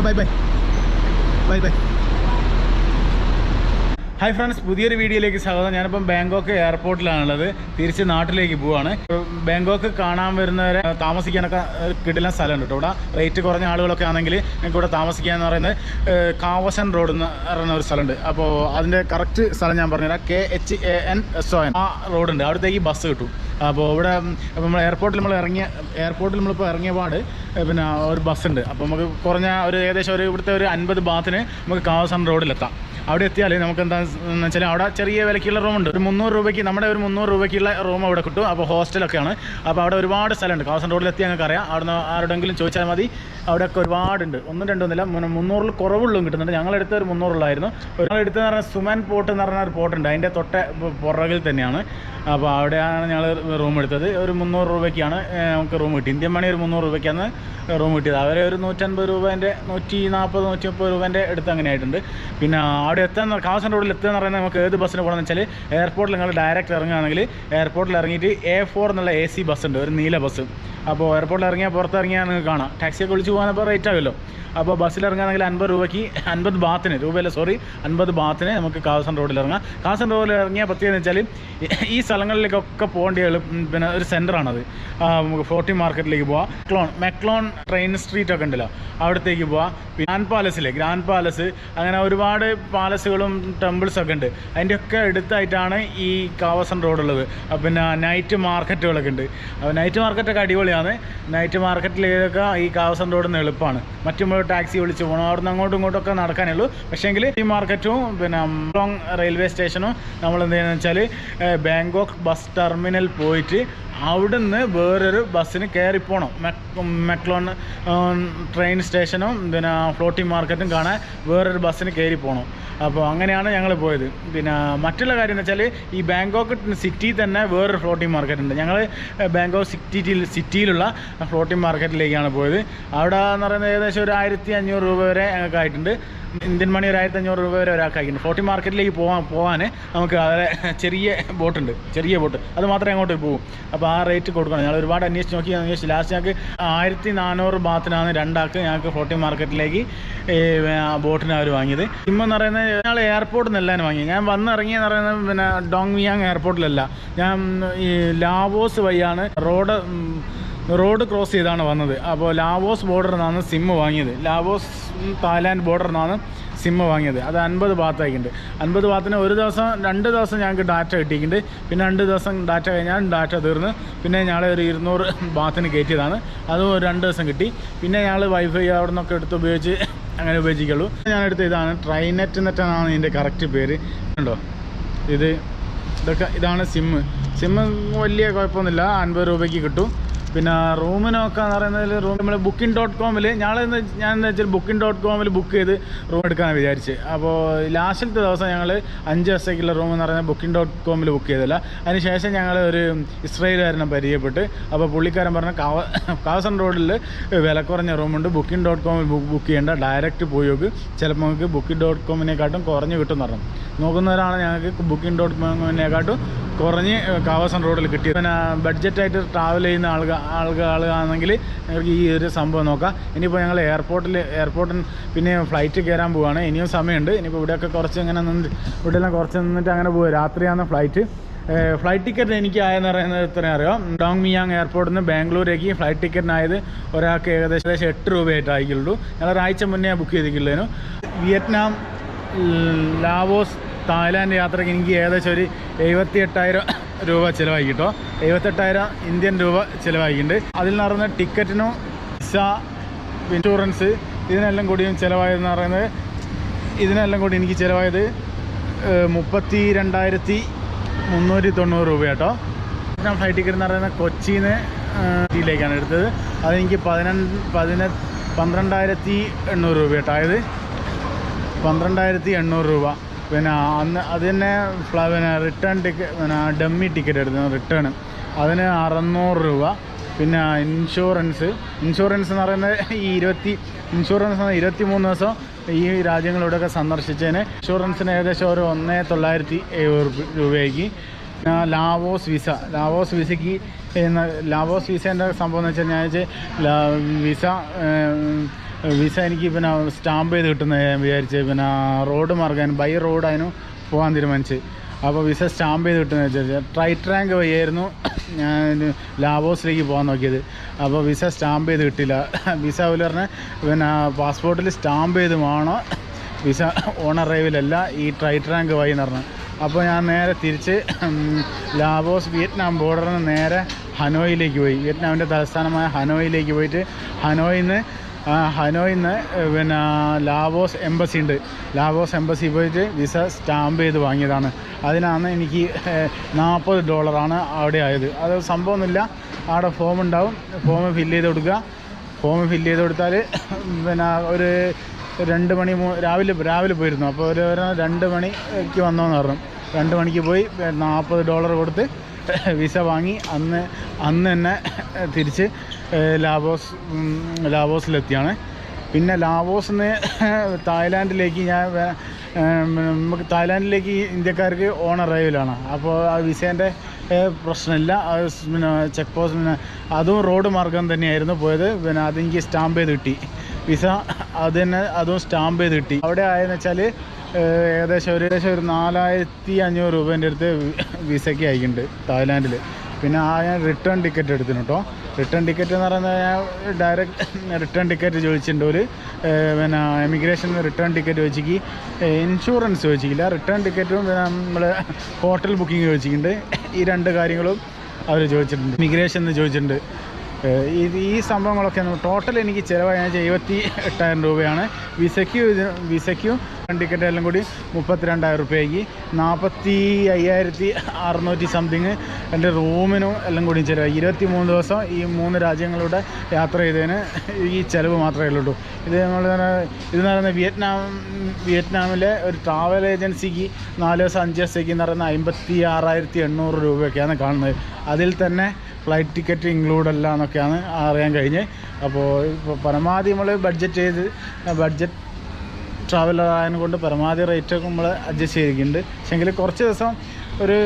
Okay bye bye bye bye hi friends പുതിയൊരു വീഡിയോയിലേക്ക് സ്വാഗതം. ഞാനിപ്പം ബാങ്കോക്ക് എയർപോർട്ടിലാണുള്ളത്. തിരിച്ച് നാട്ടിലേക്ക് പോവാണ്. ബാങ്കോക്ക് കാണാൻ വരുന്നവരെ താമസിക്കാനൊക്കെ കിടിലൻ സ്ഥലമുണ്ട് കേട്ടോ. ഇവിടെ റേറ്റ് കുറഞ്ഞ ആളുകളൊക്കെ ആണെങ്കിൽ നിങ്ങൾക്ക് ഇവിടെ താമസിക്കുക എന്ന് പറയുന്നത് കാവസൻ റോഡ് എന്ന് പറയുന്ന ഒരു സ്ഥലമുണ്ട്. അപ്പോൾ അതിന്റെ കറക്റ്റ് സ്ഥലം ഞാൻ പറഞ്ഞുതരാം. K H A N S O N ആ റോഡുണ്ട്. അവിടത്തേക്ക് ബസ് കിട്ടും. അപ്പോൾ ഇവിടെ നമ്മൾ എയർപോർട്ടിൽ നമ്മൾ ഇറങ്ങിയ എയർപോർട്ടിൽ നമ്മളിപ്പോൾ ഇറങ്ങിയ പാട് പിന്നെ ഒരു ബസ്സുണ്ട്. അപ്പോൾ നമുക്ക് കുറഞ്ഞ ഒരു ഏകദേശം ഒരു ഇവിടുത്തെ ഒരു അൻപത് ബാത്തിന് നമുക്ക് കാവസൻ റോഡിലെത്താം. അവിടെ എത്തിയാൽ നമുക്ക് എന്താണെന്ന് വെച്ചാൽ അവിടെ ചെറിയ വിലക്കുള്ള റൂമുണ്ട് ഒരു മുന്നൂറ് രൂപയ്ക്ക് നമ്മുടെ ഒരു മുന്നൂറ് രൂപയ്ക്കുള്ള റൂം അവിടെ കിട്ടും. അപ്പോൾ ഹോസ്റ്റലൊക്കെയാണ് അപ്പോൾ അവിടെ ഒരുപാട് സ്ഥലമുണ്ട്. കാസർഗോഡിലെത്തി ഞങ്ങൾക്ക് അറിയാം അവിടെ നിന്ന് ആരോടെങ്കിലും ചോദിച്ചാൽ മതി. അവിടെയൊക്കെ ഒരുപാടുണ്ട്. ഒന്നും രണ്ടൊന്നുമില്ല മുന്ന- മുന്നൂറിൽ കുറവുള്ളും കിട്ടുന്നുണ്ട്. ഞങ്ങളെടുത്ത ഒരു മുന്നൂറുള്ളായിരുന്നു ഞങ്ങളെടുത്തെന്ന് പറഞ്ഞാൽ സുമൻ പോട്ട് എന്ന് പറഞ്ഞ ഒരു പോട്ടുണ്ട്. അതിന്റെ തൊട്ട പുറകിൽ തന്നെയാണ്. അപ്പോൾ അവിടെയാണ് ഞങ്ങൾ റൂം എടുത്തത്. ഒരു മുന്നൂറ് രൂപയ്ക്കാണ് നമുക്ക് റൂം കിട്ടി ഇന്ത്യൻ മണി ഒരു മുന്നൂറ് രൂപയ്ക്കാണ് റൂം കിട്ടിയത്. അവരെ ഒരു നൂറ്റൻപത് രൂപേന്റെ നൂറ്റി നാൽപ്പത് നൂറ്റി മുപ്പത് രൂപേന്റെ അടുത്ത് അങ്ങനെ ആയിട്ടുണ്ട്. പിന്നെ അവിടെ എത്താൻ റോഡിൽ എത്തുക എന്ന് പറയുന്നത് നമുക്ക് ഏത് ബസ്സിന് പോകണമെന്ന് വെച്ചാൽ എയർപോർട്ടിൽ നിങ്ങൾ ഡയറക്റ്റ് ഇറങ്ങുകയാണെങ്കിൽ എയർപോർട്ടിൽ ഇറങ്ങിയിട്ട് എ ഫോർ എന്നുള്ള എ സി ബസ് ഉണ്ട് ഒരു നീല ബസ്. അപ്പോൾ എയർപോർട്ടിൽ ഇറങ്ങിയാൽ പുറത്തിറങ്ങിയാൽ നിങ്ങൾക്ക് കാണാം. ടാക്സിയൊക്കെ വിളിച്ച് പോകാനപ്പോൾ റേറ്റ് ആകുമല്ലോ. അപ്പോൾ ബസ്സിൽ അൻപത് രൂപയ്ക്ക് അൻപത് ബാത്തിന് രൂപയല്ല സോറി അൻപത് ബാത്തിന് നമുക്ക് കാസൻ റോഡിൽ ഇറങ്ങാം. കാസൻ റോഡിൽ ഇറങ്ങിയ പ്രത്യേകത വെച്ചാൽ ഈ സ്ഥലങ്ങളിലേക്കൊക്കെ പോകേണ്ട എളു പിന്നെ ഒരു സെന്ററാണത് നമുക്ക് ഫോർട്ടി മാർക്കറ്റിലേക്ക് പോവാം. മെക്ലോൺ മെക്ലോൺ ട്രെയിൻ സ്ട്രീറ്റ് ഒക്കെ ഉണ്ടല്ലോ. അവിടത്തേക്ക് പോവാം. ഗ്രാൻഡ് പാലസിലെ ഗ്രാൻഡ് പാലസ് അങ്ങനെ ഒരുപാട് പാലസുകളും ടെമ്പിൾസൊക്കെ ഉണ്ട്. അതിന്റെയൊക്കെ അടുത്തായിട്ടാണ് ഈ കാവസൻ റോഡുള്ളത് പിന്നെ നൈറ്റ് മാർക്കറ്റുകളൊക്കെ ഉണ്ട്. നൈറ്റ് മാർക്കറ്റൊക്കെ അടിപൊളിയാണ്. നൈറ്റ് മാർക്കറ്റിലേതൊക്കെ ഈ കാവസൻ റോഡിൽ നിന്ന് എളുപ്പമാണ് മറ്റു ടാക്സി വിളിച്ച് പോകണം. അവിടെ നിന്ന് അങ്ങോട്ടും ഇങ്ങോട്ടും ഒക്കെ നടക്കാനേ ഉള്ളൂ പക്ഷേങ്കിൽ ഈ മാർക്കറ്റും പിന്നെ ലോങ് റെയിൽവേ സ്റ്റേഷനും നമ്മൾ എന്ത് ചെയ്യുന്നത് വെച്ചാൽ ബാങ്കോക്ക് ബസ് ടെർമിനൽ പോയിട്ട് അവിടുന്ന് വേറൊരു ബസ്സിന് കയറി പോകണം മെക്ലോൺ ട്രെയിൻ സ്റ്റേഷനും പിന്നെ ഫ്ലോട്ടിംഗ് മാർക്കറ്റും കാണാൻ വേറൊരു ബസ്സിന് കയറി പോകണം അപ്പോൾ അങ്ങനെയാണ് ഞങ്ങൾ പോയത്. പിന്നെ മറ്റുള്ള കാര്യം എന്ന് വെച്ചാൽ ഈ ബാങ്കോക്ക് സിറ്റി തന്നെ വേറൊരു ഫ്ലോട്ടിംഗ് മാർക്കറ്റ് ഉണ്ട്. ഞങ്ങൾ ബാങ്കോക്ക് സിറ്റി സിറ്റിയിലുള്ള ഫ്ലോട്ടിംഗ് മാർക്കറ്റിലേക്കാണ് പോയത്. അവിടെ എന്ന് പറയുന്നത് ഏകദേശം ഒരു ആയിരത്തി അഞ്ഞൂറ് രൂപ വരെ ഞങ്ങൾക്ക് ആയിട്ടുണ്ട് ഇന്ത്യൻ മണി ഒരു ആയിരത്തി അഞ്ഞൂറ് രൂപ വരെ ഒരാൾക്ക് ഫോർട്ടി മാർക്കറ്റിലേക്ക് പോകാൻ പോകാൻ നമുക്ക് വളരെ ചെറിയ ബോട്ടുണ്ട്. ചെറിയ ബോട്ട്. അത് മാത്രമേ അങ്ങോട്ട് പോകും അപ്പോൾ ആ റേറ്റ് കൊടുക്കണം. ഞങ്ങൾ ഒരുപാട് അന്വേഷിച്ച് നോക്കി. അന്വേഷിച്ച് ലാസ്റ്റ് ഞങ്ങൾക്ക് ആയിരത്തി നാനൂറ് ബാത്തിനാണ് രണ്ടാൾക്ക് ഞങ്ങൾക്ക് ഫോർട്ടി മാർക്കറ്റിലേക്ക് ബോട്ടിന് അവർ വാങ്ങിയത്. എന്ന് പറയുന്നത് ഞങ്ങൾ എയർപോർട്ടിൽ നിന്നെല്ലാം വാങ്ങി ഞാൻ വന്നിറങ്ങിയെന്ന് പറയുന്നത് പിന്നെ ഡോങ് മിയാങ് എയർപോർട്ടിലല്ല ഞാൻ ഈ ലാവോസ് വഴിയാണ്. റോഡ് റോഡ് ക്രോസ് ചെയ്താണ് വന്നത്. അപ്പോൾ ലാവോസ് ബോർഡറിൽ നിന്നാണ് സിമ്മ് വാങ്ങിയത്. ലാവോസ് തായ്ലാൻഡ് ബോർഡറിൽ നിന്നാണ് സിമ്മ് വാങ്ങിയത്. അത് അൻപത് ഭാഗത്തായിട്ടുണ്ട് അൻപത് ഭാഗത്തിന് ഒരു ദിവസം രണ്ട് ദിവസം ഞങ്ങൾക്ക് ഡാറ്റ കിട്ടിയിട്ടുണ്ട്. പിന്നെ രണ്ട് ദിവസം ഡാറ്റ കഴിഞ്ഞാൽ ഡാറ്റ തീർന്ന് പിന്നെ ഞങ്ങൾ ഒരു ഇരുന്നൂറ് ഭാഗത്തിന് കയറ്റിയതാണ്. അതും ഒരു രണ്ട് ദിവസം കിട്ടി. പിന്നെ ഞങ്ങൾ വൈഫൈ അവിടെ നിന്നൊക്കെ എടുത്ത് ഉപയോഗിച്ച് അങ്ങനെ ഉപയോഗിക്കുള്ളൂ ഞാൻ എടുത്ത ഇതാണ് ട്രൈനെറ്റ് എന്നിട്ടാണ് ഇതിന്റെ കറക്റ്റ് പേര്. ഉണ്ടോ ഇത് ഇതൊക്കെ ഇതാണ് സിമ്മ് സിമ്മ് വലിയ കുഴപ്പമൊന്നുമില്ല. അൻപത് രൂപയ്ക്ക് കിട്ടും. പിന്നെ റൂമിനൊക്കെ എന്ന് പറയുന്നതിൽ റൂം നമ്മൾ ബുക്കിംഗ് ഡോട്ട് കോമിൽ ഞങ്ങൾ ഞാൻ എന്താ വെച്ചാൽ ബുക്കിംഗ് ഡോട്ട് കോമിൽ ബുക്ക് ചെയ്ത് റൂം എടുക്കാൻ വിചാരിച്ച്. അപ്പോൾ ലാസ്റ്റിലത്തെ ദിവസം ഞങ്ങൾ അഞ്ച് ദിവസത്തേക്കുള്ള റൂം എന്ന് പറയുന്നത് ബുക്കിംഗ് ഡോട്ട് കോമിൽ ബുക്ക് ചെയ്തില്ല അതിനുശേഷം ഞങ്ങൾ ഒരു ഇസ്രയേലുകാരനെ പരിചയപ്പെട്ട്. അപ്പോൾ പുള്ളിക്കാരൻ പറഞ്ഞ കാവ റോഡിൽ വില കുറഞ്ഞ റൂമുണ്ട് ബുക്കിംഗ് ഡോട്ട് കോമിൽ ബുക്ക് ചെയ്യേണ്ട. ഡയറക്റ്റ് പോയി നോക്ക്. ചിലപ്പോൾ നമുക്ക് ബുക്കിംഗ് ഡോട്ട് കോമിനെക്കാട്ടും കുറഞ്ഞ് കിട്ടും എന്ന് പറഞ്ഞു. നോക്കുന്നവരാണ് ഞങ്ങൾക്ക് ബുക്കിംഗ് ഡോട്ട് കോമിനെക്കാട്ടും കുറഞ്ഞ് കാവസൺ റോഡിൽ കിട്ടിയത്. പിന്നെ ബഡ്ജറ്റായിട്ട് ട്രാവൽ ചെയ്യുന്ന ആൾക്ക് ആളുകളാണെങ്കിൽ ഈ ഒരു സംഭവം നോക്കാം. ഇനിയിപ്പോൾ ഞങ്ങൾ എയർപോർട്ടിൽ എയർപോർട്ടിൽ പിന്നെ ഫ്ലൈറ്റ് കയറാൻ പോവുകയാണ് ഇനിയും സമയമുണ്ട്. ഇനിയിപ്പോൾ ഇവിടെയൊക്കെ കുറച്ച് ഇങ്ങനെ നിന്ന് ഇവിടെയെല്ലാം കുറച്ച് നിന്നിട്ട് അങ്ങനെ പോവുക രാത്രിയാണ് ഫ്ലൈറ്റ് ഫ്ലൈറ്റ് ടിക്കറ്റ് എനിക്ക് ആയെന്ന് പറയുന്നത് ഇത്രയും അറിയാം? ഡോങ് മിയാങ് എയർപോർട്ടിൽ നിന്ന് ബാംഗ്ലൂരേക്ക് ഫ്ലൈറ്റ് ടിക്കറ്റിനായത് ഒരാൾക്ക് ഏകദേശം എട്ട് രൂപയായിട്ട് ആയിക്കുള്ളൂ. ഞങ്ങൾ ഒരാഴ്ച മുന്നേ ബുക്ക് ചെയ്തിട്ടുള്ളതിനു വിയറ്റ്നാം ലാവോസ് തായ്ലാൻഡ് യാത്രയ്ക്ക് എനിക്ക് ഏകദേശം ഒരു എഴുപത്തി എട്ടായിരം രൂപ ചിലവായി കേട്ടോ എഴുപത്തെട്ടായിരം ഇന്ത്യൻ രൂപ ചിലവായിട്ടുണ്ട്. അതിൽ നടന്ന ടിക്കറ്റിനും വിസ ഇൻഷുറൻസ് ഇതിനെല്ലാം കൂടിയും ചിലവായതെന്ന് പറയുന്നത് ഇതിനെല്ലാം കൂടി എനിക്ക് ചിലവായത് മുപ്പത്തി രണ്ടായിരത്തി മുന്നൂറ്റി തൊണ്ണൂറ് രൂപ കേട്ടോ ഞാൻ ഫ്ലൈറ്റ് ടിക്കറ്റ് എന്ന് പറയുന്നത് കൊച്ചിയിൽ നിന്ന് എടുത്തത്. അതെനിക്ക് പതിനഞ്ച് പതിനെ പന്ത്രണ്ടായിരത്തി എണ്ണൂറ് രൂപ കേട്ടോ അതായത് പന്ത്രണ്ടായിരത്തി എണ്ണൂറ് രൂപ. പിന്നെ അന്ന് അത് തന്നെ പിന്നെ റിട്ടേൺ ടിക്കറ്റ് പിന്നെ ഡമ്മി ടിക്കറ്റ് എടുത്തു റിട്ടേൺ അതിന് അറുന്നൂറ് രൂപ. പിന്നെ ഇൻഷുറൻസ് ഇൻഷുറൻസ് എന്ന് പറയുന്നത് ഈ ഇരുപത്തി ഇൻഷുറൻസ് എന്ന് ഇരുപത്തി മൂന്ന് ദിവസം ഈ രാജ്യങ്ങളിലൂടെയൊക്കെ സന്ദർശിച്ചതിന് ഇൻഷുറൻസിന് ഏകദേശം ഒരു ഒന്നേ തൊള്ളായിരത്തി എഴുപത് രൂപയ്ക്ക്. Laos visa. ലാവോസ് വിസയ്ക്ക് ലാവോസ് വിസേന്റെ സംഭവം എന്ന് വെച്ചാൽ ഞാൻ വിസ വിസ എനിക്ക് പിന്നെ സ്റ്റാമ്പ് ചെയ്ത് കിട്ടുന്ന വിചാരിച്ച് പിന്നെ റോഡ് മാർഗം ബൈ റോഡ് അതിന് പോകാൻ തീരുമാനിച്ച്. അപ്പോൾ വിസ സ്റ്റാമ്പ് ചെയ്ത് കിട്ടുന്ന വിചാരിച്ച്. ട്രൈറ്റ് റാങ്ക് വഴിയായിരുന്നു ഞാൻ ലാവോസിലേക്ക് പോകാൻ നോക്കിയത്. അപ്പോൾ വിസ സ്റ്റാമ്പ് ചെയ്ത് കിട്ടില്ല വിസ പോലെ പറഞ്ഞാൽ പിന്നെ പാസ്പോർട്ടിൽ സ്റ്റാമ്പ് ചെയ്ത് വേണോ. വിസ ഓൺ അറൈവിലല്ല ഈ ട്രൈറ്റ് റാങ്ക് വഴി എന്ന് പറഞ്ഞു. അപ്പോൾ ഞാൻ നേരെ തിരിച്ച് ലാവോസ് വിയറ്റ്നാം ബോർഡറിൽ നിന്ന് നേരെ ഹനോയിലേക്ക് പോയി. വിയറ്റ്നാമിന്റെ തലസ്ഥാനമായ ഹനോയിലേക്ക് പോയിട്ട് ഹനോയിൽ നിന്ന് ഹനോയിൽ നിന്ന് പിന്നെ ലാവോസ് എംബസി ഉണ്ട്. ലാവോസ് എംബസി പോയിട്ട് വിസ സ്റ്റാമ്പ് ചെയ്ത് വാങ്ങിയതാണ്. അതിനാണ് എനിക്ക് നാൽപ്പത് ഡോളറാണ് അവിടെ ആയത്. അത് സംഭവമൊന്നുമില്ല. അവിടെ ഫോം ഉണ്ടാവും. ഫോം ഫില്ല് ചെയ്ത് കൊടുക്കുക. ഫോം ഫില്ല് ചെയ്ത് കൊടുത്താൽ പിന്നെ ഒരു രണ്ട് മണി രാവിലെ രാവിലെ പോയിരുന്നു. അപ്പോൾ ഒരു രണ്ട് മണിക്ക് വന്നോന്ന് പറഞ്ഞു. രണ്ട് മണിക്ക് പോയി നാൽപ്പത് ഡോളർ കൊടുത്ത് വിസ വാങ്ങി അന്ന് അന്ന് തന്നെ തിരിച്ച് ലാവോസ് ലാവോസിലെത്തിയാണ്. പിന്നെ ലാവോസിൽ നിന്ന് തായ്ലാൻഡിലേക്ക് ഞാൻ നമുക്ക് തായ്ലാൻഡിലേക്ക് ഇന്ത്യക്കാർക്ക് ഓൺ അറൈവലാണ്. അപ്പോൾ ആ വിസേന്റെ പ്രശ്നമില്ല. പിന്നെ ചെക്ക് പോസ്റ്റ് പിന്നെ അതും റോഡ് മാർഗം തന്നെയായിരുന്നു പോയത്. പിന്നെ അതെനിക്ക് സ്റ്റാമ്പ് ചെയ്ത് കിട്ടി. വിസ അത് തന്നെ അതും സ്റ്റാമ്പ് ചെയ്ത് കിട്ടി. അവിടെ ആയെന്ന് വെച്ചാൽ ഏകദേശം ഒരു ഏകദേശം ഒരു നാലായിരത്തി അഞ്ഞൂറ് രൂപേന്റെ അടുത്ത് വിസയ്ക്ക് അയക്കുന്നുണ്ട് തായ്ലാൻഡിൽ പിന്നെ ആ ഞാൻ റിട്ടേൺ ടിക്കറ്റ് എടുത്തിനു കേട്ടോ റിട്ടേൺ ടിക്കറ്റ് എന്ന് പറയുന്നത് ഞാൻ ഡയറക്റ്റ് റിട്ടേൺ ടിക്കറ്റ് ചോദിച്ചിട്ടുണ്ട്. ഒരു പിന്നെ എമിഗ്രേഷൻ റിട്ടേൺ ടിക്കറ്റ് ചോദിച്ചിക്ക്. ഇൻഷുറൻസ് ചോദിച്ചിക്കില്ല. റിട്ടേൺ ടിക്കറ്റും പിന്നെ നമ്മൾ ഹോട്ടൽ ബുക്കിംഗ് ചോദിച്ചിട്ടുണ്ട്. ഈ രണ്ട് കാര്യങ്ങളും അവർ ചോദിച്ചിട്ടുണ്ട്. ഇമിഗ്രേഷൻ എന്ന് ചോദിച്ചിട്ടുണ്ട്. ഈ സംഭവങ്ങളൊക്കെ ടോട്ടൽ എനിക്ക് ചിലവായ. എഴുപത്തി എട്ടായിരം രൂപയാണ്. വിസയ്ക്കും വിസയ്ക്കും ടിക്കറ്റ് എല്ലാം കൂടി മുപ്പത്തിരണ്ടായിരം റുപ്യയ്ക്ക് നാൽപ്പത്തി അയ്യായിരത്തി അറുന്നൂറ്റി സംതിങ് എന്റെ റൂമിനും എല്ലാം കൂടി ചിലവായി. ഇരുപത്തി മൂന്ന് ദിവസം ഈ മൂന്ന് രാജ്യങ്ങളുടെ യാത്ര ചെയ്തതിന് ഈ ചിലവ് മാത്രമേ ഉള്ളൂ. ഇത് നമ്മൾ ഇത് പറയുന്നത് വിയറ്റ്നാം വിയറ്റ്നാമിലെ ഒരു ട്രാവൽ ഏജൻസിക്ക് നാല് ദിവസം അഞ്ച് ദിവസത്തേക്ക് എന്ന് പറയുന്നത് അമ്പത്തി ആറായിരത്തി എണ്ണൂറ് രൂപയൊക്കെയാണ് കാണുന്നത്. അതിൽ തന്നെ ഫ്ലൈറ്റ് ടിക്കറ്റ് ഇൻക്ലൂഡ് അല്ല എന്നൊക്കെയാണ് അറിയാൻ കഴിഞ്ഞത്. അപ്പോൾ ഇപ്പോൾ പരമാവധി നമ്മൾ ബഡ്ജറ്റ് ചെയ്ത് ബഡ്ജറ്റ് ട്രാവലർ ആയതുകൊണ്ട് കൊണ്ട് പരമാവധി റേറ്റ് ഒക്കെ നമ്മൾ അഡ്ജസ്റ്റ് ചെയ്തിരിക്കുന്നുണ്ട്. പക്ഷേങ്കിൽ കുറച്ച് ദിവസം ഒരു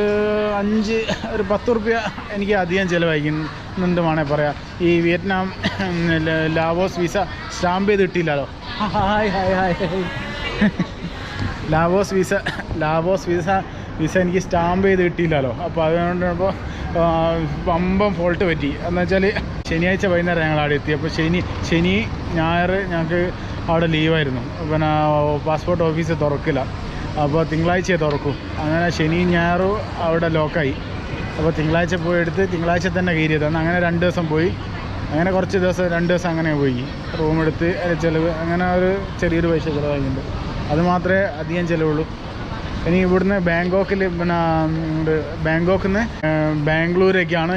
അഞ്ച് ഒരു പത്ത് റുപ്യ എനിക്ക് അധികം ചിലവഴിക്കുന്നുണ്ട് വേണേൽ പറയാം. ഈ വിയറ്റ്നാം ലാവോസ് വിസ സ്റ്റാമ്പ് ചെയ്ത് കിട്ടിയില്ലല്ലോ hi hi hi Laos visa Laos visa visa എനിക്ക് സ്റ്റാമ്പ് ചെയ്ത് കിട്ടിയില്ലല്ലോ അപ്പോൾ അതുകൊണ്ട് ഇപ്പോൾ പമ്പം ഫോൾട്ട് പറ്റി. എന്ന് വെച്ചാൽ ശനിയാഴ്ച വൈകുന്നേരം ഞങ്ങൾ അവിടെ എത്തി. അപ്പോൾ ശനി ശനി ഞായർ ഞങ്ങൾക്ക് അവിടെ ലീവായിരുന്നു. പിന്നെ പാസ്പോർട്ട് ഓഫീസ് തുറക്കില്ല. അപ്പോൾ തിങ്കളാഴ്ചയെ തുറക്കൂ. അങ്ങനെ ശനിയും ഞായറും അവിടെ ലോക്കായി അപ്പോൾ തിങ്കളാഴ്ച പോയി എടുത്ത് തിങ്കളാഴ്ച തന്നെ കയറിയത്. അന്ന് അങ്ങനെ രണ്ട് ദിവസം പോയി. അങ്ങനെ കുറച്ച് ദിവസം രണ്ട് ദിവസം അങ്ങനെ പോയി. റൂം എടുത്ത് ചിലവ് അങ്ങനെ ഒരു ചെറിയൊരു പൈസ ചിലവായിട്ടുണ്ട്. അത് മാത്രമേ അധികം ചിലവുള്ളൂ. ഇനി ഇവിടുന്ന് ബാങ്കോക്കിൽ പിന്നെ ബാങ്കോക്കിൽ നിന്ന് ബാംഗ്ലൂരേക്കാണ്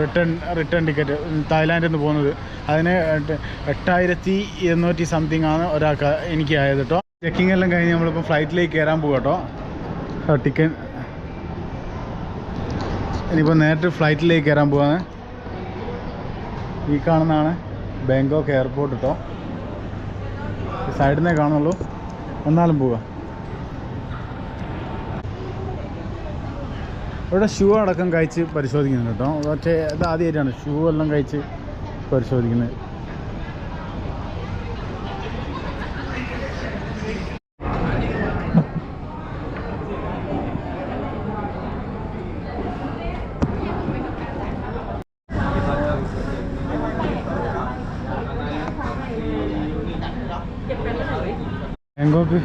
റിട്ടേൺ റിട്ടേൺ ടിക്കറ്റ് തായ്ലാൻഡിൽ നിന്ന് പോകുന്നത്. അതിന് എട്ട് എട്ടായിരത്തി ഇരുന്നൂറ്റി സംതിങ് ആണ് ഒരാൾക്ക് എനിക്ക് ആയത് കേട്ടോ ചെക്കിംഗ് എല്ലാം കഴിഞ്ഞ് നമ്മളിപ്പോൾ ഫ്ലൈറ്റിലേക്ക് കയറാൻ പോകും കേട്ടോ ടിക്കറ്റ് ഇനിയിപ്പോൾ നേരിട്ട് ഫ്ലൈറ്റിലേക്ക് കയറാൻ പോവാണ്. ഈ കാണുന്നതാണ് ബാങ്കോക്ക് എയർപോർട്ട് കേട്ടോ സൈഡിൽ നിന്നേ കാണുള്ളൂ എന്നാലും പോവാം. ഇവിടെ ഷൂ അടക്കം കഴിച്ച് പരിശോധിക്കുന്നുണ്ട് കേട്ടോ. പക്ഷേ ഇത് ആദ്യമായിട്ടാണ് ഷൂ എല്ലാം കഴിച്ച് പരിശോധിക്കുന്നത്. ബാങ്കോക്ക്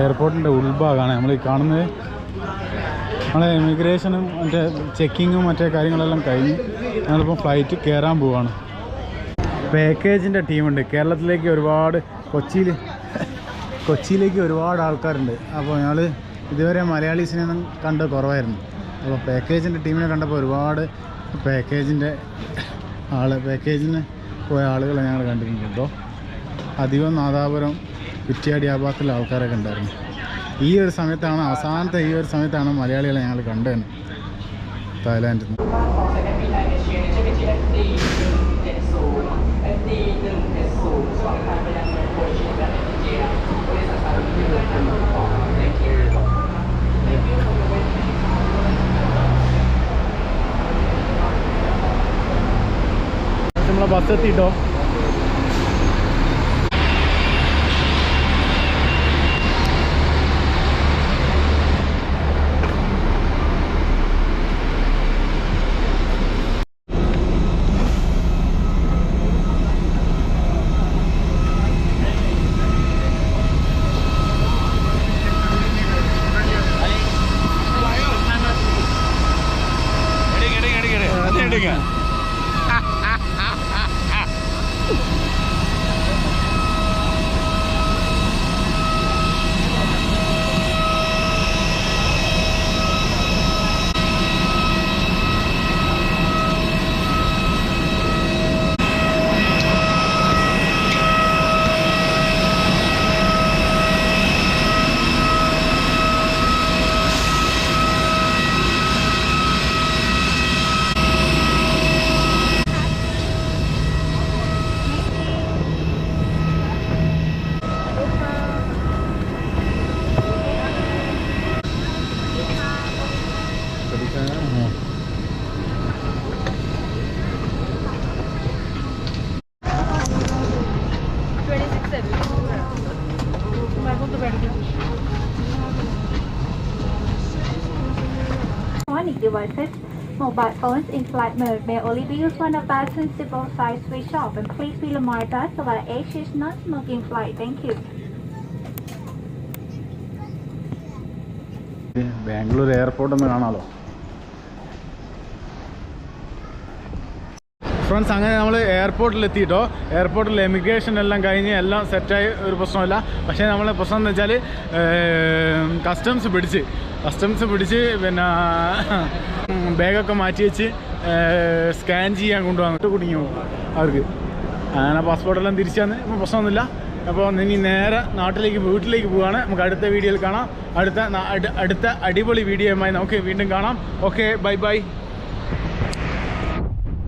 എയർപോർട്ടിന്റെ ഉൾഭാഗമാണ് നമ്മൾ ഈ കാണുന്നത്. നമ്മളെ ഇമിഗ്രേഷനും മറ്റേ ചെക്കിങ്ങും മറ്റേ കാര്യങ്ങളെല്ലാം കഴിഞ്ഞ് ഞങ്ങളിപ്പോൾ ഫ്ലൈറ്റ് കയറാൻ പോവാണ്. പാക്കേജിന്റെ ടീമുണ്ട് കേരളത്തിലേക്ക് ഒരുപാട് കൊച്ചിയിൽ കൊച്ചിയിലേക്ക് ഒരുപാട് ആൾക്കാരുണ്ട്. അപ്പോൾ ഞങ്ങൾ ഇതുവരെ മലയാളീസിനൊന്നും കണ്ട് കുറവായിരുന്നു. അപ്പോൾ പാക്കേജിന്റെ ടീമിനെ കണ്ടപ്പോൾ ഒരുപാട് പാക്കേജിന്റെ ആൾ പാക്കേജിന് പോയ ആളുകളെ ഞങ്ങൾ കണ്ടിട്ടുണ്ട് കേട്ടോ അധികം നാദാപുരം കുറ്റിയാടി ആ ഭാഗത്തുള്ള ആൾക്കാരൊക്കെ ഉണ്ടായിരുന്നു. ഈ ഒരു സമയത്താണ് അവസാനത്തെ ഈ ഒരു സമയത്താണ് മലയാളികളെ ഞങ്ങൾ കണ്ടത് തായ്ലാൻഡിൽ നിന്ന് ബസ് എത്തിയിട്ടോ phones in flight mode may only be used when the button simple side switch off and please be reminded that our Asia is not smoking flight. Thank you. Bangalore airport ഒന്ന് കാണാമല്ലോ friends അങ്ങനെ നമ്മൾ എയർപോർട്ടിൽ എത്തിയിട്ടോ എയർപോർട്ടിൽ emigration എല്ലാം കഴിഞ്ഞ് എല്ലാം സെറ്റായി ഒരു പ്രശ്നമല്ല പക്ഷേ നമ്മൾ പ്രശ്നം എന്ന് വെച്ചാൽ കസ്റ്റംസ് പിടിച്ച്. കസ്റ്റംസ് പിടിച്ച് പിന്നെ ബാഗൊക്കെ മാറ്റി വെച്ച് സ്കാൻ ചെയ്യാൻ കൊണ്ടുവന്നിട്ട് കുടുങ്ങി പോകും അവർക്ക്. അങ്ങനെ പാസ്പോർട്ടെല്ലാം തിരിച്ചു തന്ന്. ഇപ്പോൾ പ്രശ്നമൊന്നുമില്ല. അപ്പോൾ ഇനി നേരെ നാട്ടിലേക്ക് വീട്ടിലേക്ക് പോവുകയാണ്. നമുക്ക് അടുത്ത വീഡിയോയിൽ കാണാം. അടുത്ത അടുത്ത അടിപൊളി വീഡിയോയുമായി നമുക്ക് വീണ്ടും കാണാം. Okay bye by